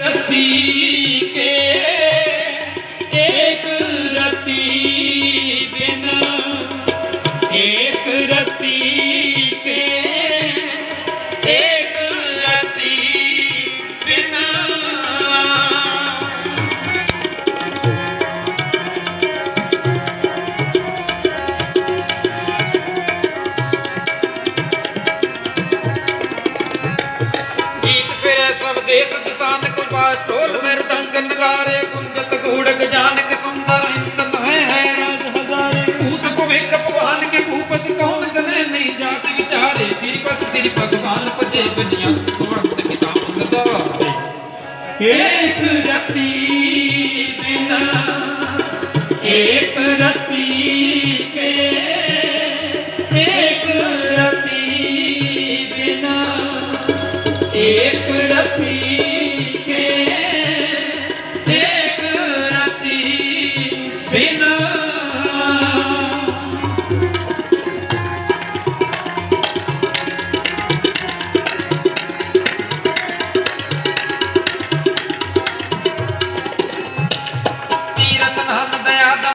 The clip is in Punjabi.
रती के ਪਾ ਢੋਲ ਮਰਦੰਗ ਨਗਾਰੇ ਗੁੰਜਤ ਗੂੜਕ ਜਾਨਕ ਸੁੰਦਰ ਹਿੰਸਤ ਹੈ ਹੈ ਰਾਜ ਹਜ਼ਾਰੇ ਭੂਤ ਭਵਿਕ ਭਗਵਾਨ ਕੇ ਭੂਪਤ ਕੌਣ ਕਰੇ ਨਹੀਂ ਜਾਤ ਵਿਚਾਰੇ ਸ੍ਰੀ ਪਤ ਸ੍ਰੀ ਭਗਵਾਨ ਭਜੇ ਬਨਿਆ ਗੁਰਮਤ ਕਿਤਾਬ ਸਦਾ ਏਕ ਰਤੀ ਬਿਨਾ ਏਕ ਰਤੀ ਕੇ ਏਕ ਰਤੀ ਬਿਨਾ ਏਕ ਰਤੀ बिना